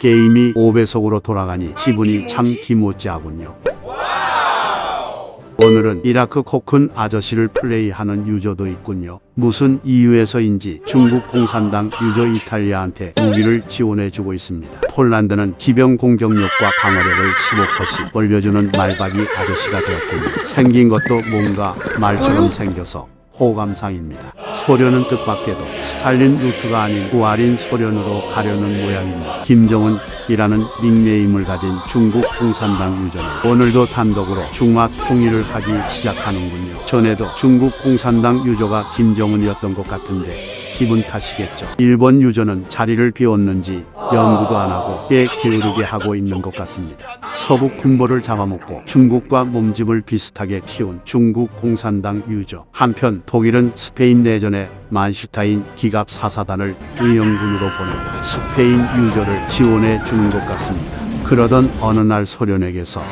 게임이 5배속으로 돌아가니 기분이 참 기모찌하군요. 오늘은 이라크 코큰 아저씨를 플레이하는 유저도 있군요. 무슨 이유에서인지 중국 공산당 유저 이탈리아한테 무기를 지원해주고 있습니다. 폴란드는 기병 공격력과 방어력을 15%씩 올려주는 말박이 아저씨가 되었군요. 생긴 것도 뭔가 말처럼 생겨서 호감상입니다. 소련은 뜻밖에도 스탈린 루트가 아닌 우아린 소련으로 가려는 모양입니다. 김정은이라는 닉네임을 가진 중국 공산당 유저는 오늘도 단독으로 중화 통일을 하기 시작하는군요. 전에도 중국 공산당 유저가 김정은이었던 것 같은데 기분 탓이겠죠. 일본 유저는 자리를 비웠는지 연구도 안 하고 꽤 게으르게 하고 있는 것 같습니다. 서북 군보를 잡아먹고 중국과 몸집을 비슷하게 키운 중국 공산당 유저. 한편 독일은 스페인 내전에 만슈타인 기갑 사사단을 의용군으로 보내고 스페인 유저를 지원해 주는 것 같습니다. 그러던 어느 날 소련에게서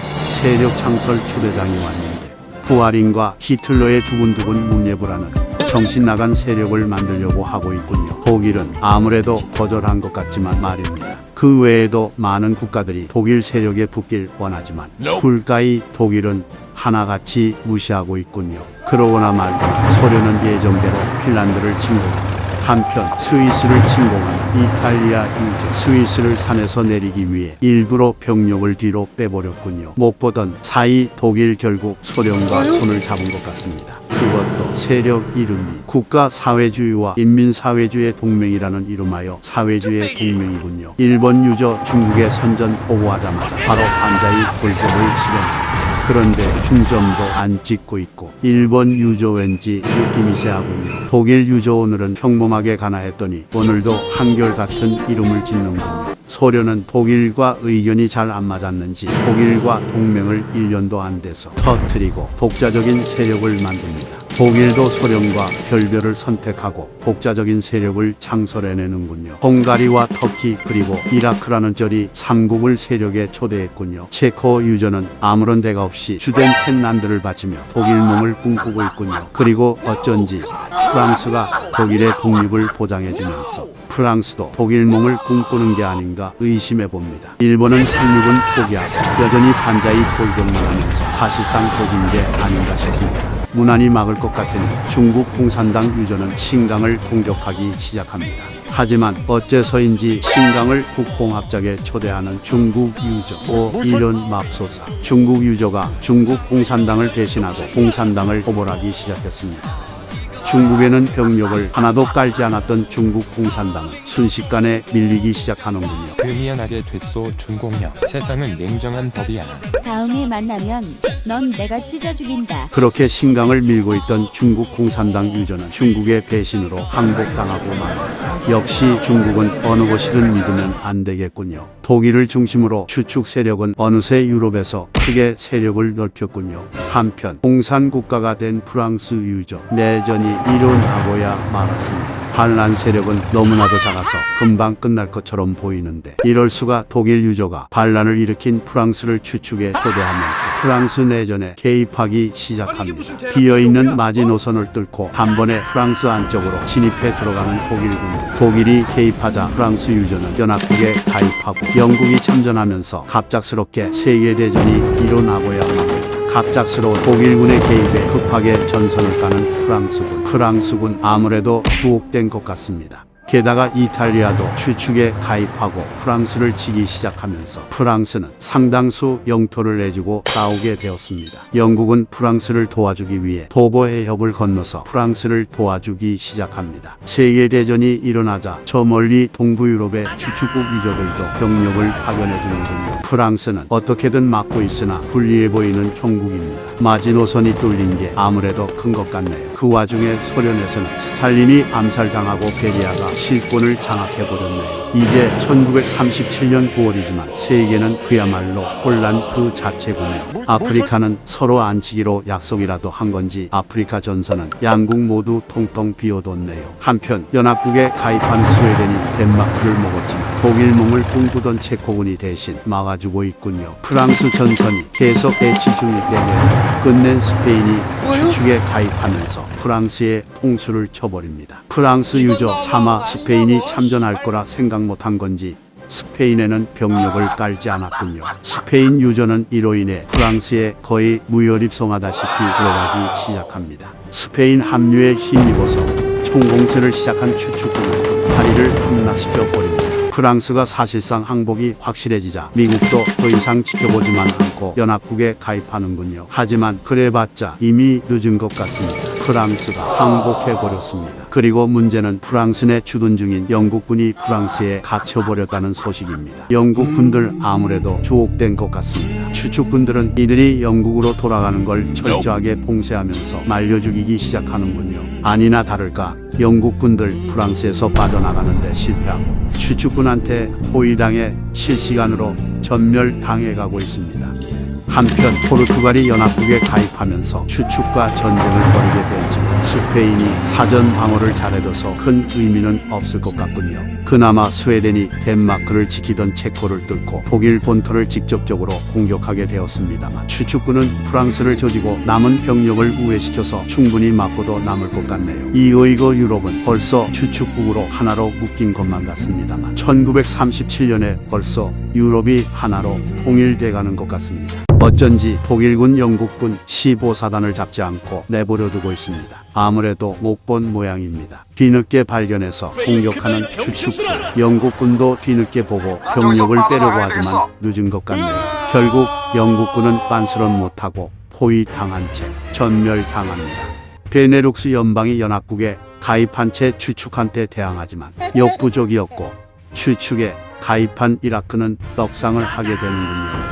세력 창설 초대장이 왔는데 부하린과 히틀러의 두근두근 문예부라는 정신 나간 세력을 만들려고 하고 있군요. 독일은 아무래도 거절한 것 같지만 말입니다. 그 외에도 많은 국가들이 독일 세력에 붙길 원하지만 굴가이 독일은 하나같이 무시하고 있군요. 그러거나 말거나 소련은 예정대로 핀란드를 침공합니다. 한편 스위스를 침공하는 이탈리아 유저 스위스를 산에서 내리기 위해 일부러 병력을 뒤로 빼버렸군요. 못 보던 사이 독일 결국 소련과 손을 잡은 것 같습니다. 그것도 세력 이름이 국가 사회주의와 인민 사회주의 동맹이라는 이름하여 사회주의 동맹이군요. 일본 유저 중국의 선전 포고하자마자 바로 반자이 골법을 실행합니다. 그런데 중점도 안 찍고 있고 일본 유저 왠지 느낌이 세하군요. 독일 유저 오늘은 평범하게 가나 했더니 오늘도 한결같은 이름을 짓는군요. 소련은 독일과 의견이 잘 안 맞았는지 독일과 동맹을 1년도 안 돼서 터트리고 독자적인 세력을 만듭니다. 독일도 소련과 결별을 선택하고 독자적인 세력을 창설해내는군요. 헝가리와 터키 그리고 이라크라는 절이 삼국을 세력에 초대했군요. 체코 유저는 아무런 대가 없이 주된 펜란드를 바치며 독일몽을 꿈꾸고 있군요. 그리고 어쩐지 프랑스가 독일의 독립을 보장해주면서 프랑스도 독일몽을 꿈꾸는 게 아닌가 의심해 봅니다. 일본은 상륙은 포기하고 여전히 반자이 돌격만 하면서 사실상 조진 게 아닌가 싶습니다. 무난히 막을 것 같으니 중국 공산당 유저는 신강을 공격하기 시작합니다. 하지만 어째서인지 신강을 국공합작에 초대하는 중국 유저 오 이런 맙소사 중국 유저가 중국 공산당을 배신하고 공산당을 호벌하기 시작했습니다. 중국에는 병력을 하나도 깔지 않았던 중국 공산당은 순식간에 밀리기 시작하는군요. 그 미안하게 됐소 중공녀 세상은 냉정한 법이야 다음에 만나면 넌 내가 찢어 죽인다. 그렇게 신강을 밀고 있던 중국 공산당 유저는 중국의 배신으로 항복당하고 말았다. 역시 중국은 어느 곳이든 믿으면 안 되겠군요. 독일을 중심으로 주축 세력은 어느새 유럽에서 크게 세력을 넓혔군요. 한편 공산 국가가 된 프랑스 유저 내전이 일어나고야 말았습니다. 반란 세력은 너무나도 작아서 금방 끝날 것처럼 보이는데 이럴 수가 독일 유저가 반란을 일으킨 프랑스를 추측에 초대하면서 프랑스 내전에 개입하기 시작합니다. 비어있는 마지노선을 뚫고 단번에 프랑스 안쪽으로 진입해 들어가는 독일 군대. 독일이 개입하자 프랑스 유저는 연합국에 가입하고 영국이 참전하면서 갑작스럽게 세계대전이 일어나고야 합니다. 갑작스러운 독일군의 개입에 급하게 전선을 까는 프랑스군. 프랑스군 아무래도 주옥된 것 같습니다. 게다가 이탈리아도 추축에 가입하고 프랑스를 치기 시작하면서 프랑스는 상당수 영토를 내주고 싸우게 되었습니다. 영국은 프랑스를 도와주기 위해 도보 해협을 건너서 프랑스를 도와주기 시작합니다. 세계대전이 일어나자 저 멀리 동부 유럽의 추축국 유저들도 병력을 파견해 주는군요. 프랑스는 어떻게든 막고 있으나 불리해 보이는 형국입니다. 마지노선이 뚫린 게 아무래도 큰 것 같네요. 그 와중에 소련에서는 스탈린이 암살당하고 베리아가 실권을 장악해버렸네요. 이제 1937년 9월이지만 세계는 그야말로 혼란 그 자체군요. 아프리카는 서로 안치기로 약속이라도 한 건지 아프리카 전선은 양국 모두 통통 비워뒀네요. 한편 연합국에 가입한 스웨덴이 덴마크를 먹었지만 독일몽을 꿈꾸던 체코군이 대신 막아주고 있군요. 프랑스 전선이 계속 배치 중일 때문에 끝낸 스페인이 추축에 가입하면서 프랑스의 통수를 쳐버립니다. 프랑스 유저 차마 스페인이 참전할 거라 생각 못한 건지 스페인에는 병력을 깔지 않았군요. 스페인 유저는 이로 인해 프랑스에 거의 무혈입성하다시피 들어가기 시작합니다. 스페인 합류에 힘입어서 총공세를 시작한 추축군은 파리를 함락시켜 버립니다. 프랑스가 사실상 항복이 확실해지자 미국도 더 이상 지켜보지만 않고 연합국에 가입하는군요. 하지만 그래봤자 이미 늦은 것 같습니다. 프랑스가 항복해버렸습니다. 그리고 문제는 프랑스 내 주둔 중인 영국군이 프랑스에 갇혀버렸다는 소식입니다. 영국군들 아무래도 주옥된 것 같습니다. 추축군들은 이들이 영국으로 돌아가는 걸 철저하게 봉쇄하면서 말려 죽이기 시작하는군요. 아니나 다를까 영국군들 프랑스에서 빠져나가는 데 실패하고 추축군한테 호위당해 실시간으로 전멸당해가고 있습니다. 한편 포르투갈이 연합국에 가입하면서 추축과 전쟁을 벌이게 되었지만 스페인이 사전 방어를 잘해둬서 큰 의미는 없을 것 같군요. 그나마 스웨덴이 덴마크를 지키던 체코를 뚫고 독일 본토를 직접적으로 공격하게 되었습니다만 추축군은 프랑스를 조지고 남은 병력을 우회시켜서 충분히 맞고도 남을 것 같네요. 이어이거 유럽은 벌써 추축국으로 하나로 묶인 것만 같습니다만 1937년에 벌써 유럽이 하나로 통일돼가는 것 같습니다. 어쩐지 독일군 영국군 15사단을 잡지 않고 내버려 두고 있습니다. 아무래도 못 본 모양입니다. 뒤늦게 발견해서 공격하는 추축군. 영국군도 뒤늦게 보고 병력을 빼려고 하지만 늦은 것 같네요. 결국 영국군은 빤스런 못하고 포위당한 채 전멸당합니다. 베네룩스 연방이 연합국에 가입한 채 추축한테 대항하지만 역부족이었고 추축에 가입한 이라크는 떡상을 하게 되는군요.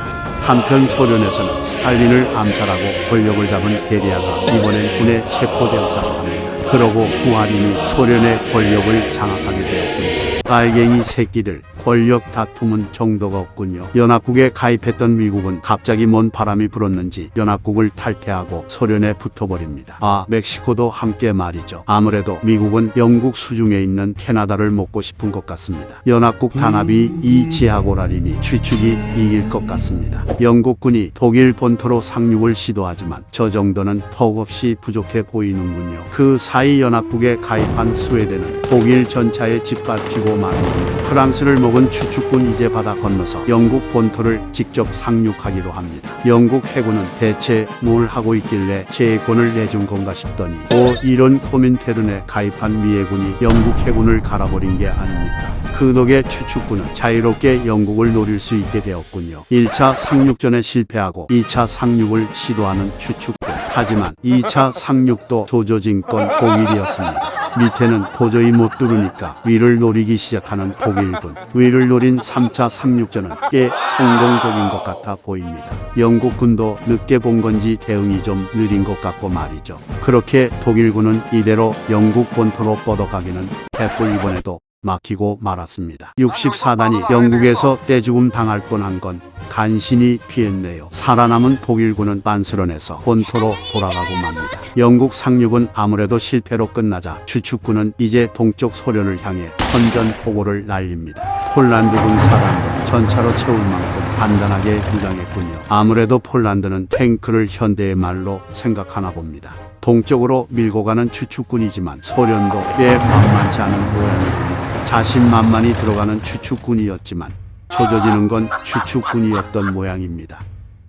한편 소련에서는 스탈린을 암살하고 권력을 잡은 베리아가 이번엔 군에 체포되었다고 합니다. 그러고 후아린이 소련의 권력을 장악하게 되었군요. 빨갱이 새끼들 권력 다툼은 정도가 없군요. 연합국에 가입했던 미국은 갑자기 뭔 바람이 불었는지 연합국을 탈퇴하고 소련에 붙어버립니다. 아 멕시코도 함께 말이죠. 아무래도 미국은 영국 수중에 있는 캐나다를 먹고 싶은 것 같습니다. 연합국 단합이 이 지하고라리니 추축이 이길 것 같습니다. 영국군이 독일 본토로 상륙을 시도하지만 저 정도는 턱없이 부족해 보이는군요. 그 사이 연합국에 가입한 스웨덴은 독일 전차에 짓밟히고 마는군요. 프랑스를 먹은 추축군 이제 바다 건너서 영국 본토를 직접 상륙하기로 합니다. 영국 해군은 대체 뭘 하고 있길래 제해권을 내준 건가 싶더니 오 이런 코민테른에 가입한 미해군이 영국 해군을 갈아버린 게 아닙니까? 그 덕에 추축군은 자유롭게 영국을 노릴 수 있게 되었군요. 1차 상륙전에 실패하고 2차 상륙을 시도하는 추축군. 하지만 2차 상륙도 조조진권 독일이었습니다. 밑에는 도저히 못 뚫으니까 위를 노리기 시작하는 독일군. 위를 노린 3차 상륙전은 꽤 성공적인 것 같아 보입니다. 영국군도 늦게 본 건지 대응이 좀 느린 것 같고 말이죠. 그렇게 독일군은 이대로 영국 본토로 뻗어가기는 했고 이번에도 막히고 말았습니다. 64단이 영국에서 떼죽음 당할 뻔한 건 간신히 피했네요. 살아남은 독일군은 빤스런에서 본토로 돌아가고 맙니다. 영국 상륙은 아무래도 실패로 끝나자 주축군은 이제 동쪽 소련을 향해 선전포고를 날립니다. 폴란드군 사단도 전차로 채울 만큼 단단하게 무장했군요. 아무래도 폴란드는 탱크를 현대의 말로 생각하나 봅니다. 동쪽으로 밀고 가는 주축군이지만 소련도 꽤 만만치 않은 모양이군요. 자신만만히 들어가는 주축군이었지만 조져지는 건 주축군이었던 모양입니다.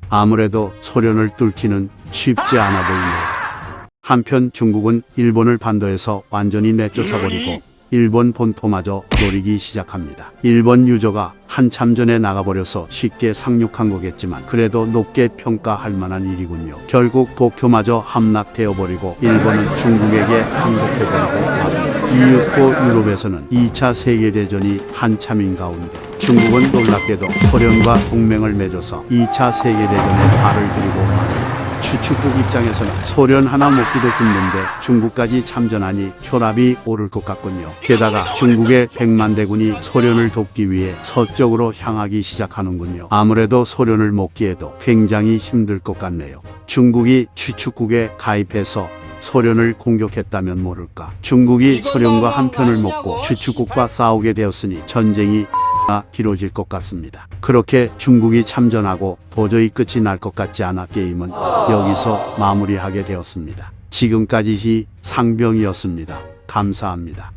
아무래도 소련을 뚫기는 쉽지 않아 보이네요. 한편 중국은 일본을 반도에서 완전히 내쫓아버리고 일본 본토마저 노리기 시작합니다. 일본 유저가 한참 전에 나가버려서 쉽게 상륙한 거겠지만 그래도 높게 평가할 만한 일이군요. 결국 도쿄마저 함락되어 버리고 일본은 중국에게 항복해버리고 맙니다. 이윽고 유럽에서는 2차 세계대전이 한참인 가운데 중국은 놀랍게도 소련과 동맹을 맺어서 2차 세계대전에 발을 들이고 맙니다. 추축국 입장에서는 소련 하나 먹기도 힘든데 중국까지 참전하니 혈압이 오를 것 같군요. 게다가 중국의 백만 대군이 소련을 돕기 위해 서쪽으로 향하기 시작하는군요. 아무래도 소련을 먹기에도 굉장히 힘들 것 같네요. 중국이 추축국에 가입해서 소련을 공격했다면 모를까. 중국이 소련과 한 편을 먹고 추축국과 싸우게 되었으니 전쟁이 아, 길어질 것 같습니다. 그렇게 중국이 참전하고 도저히 끝이 날 것 같지 않아 게임은 여기서 마무리하게 되었습니다. 지금까지 히 상병이었습니다. 감사합니다.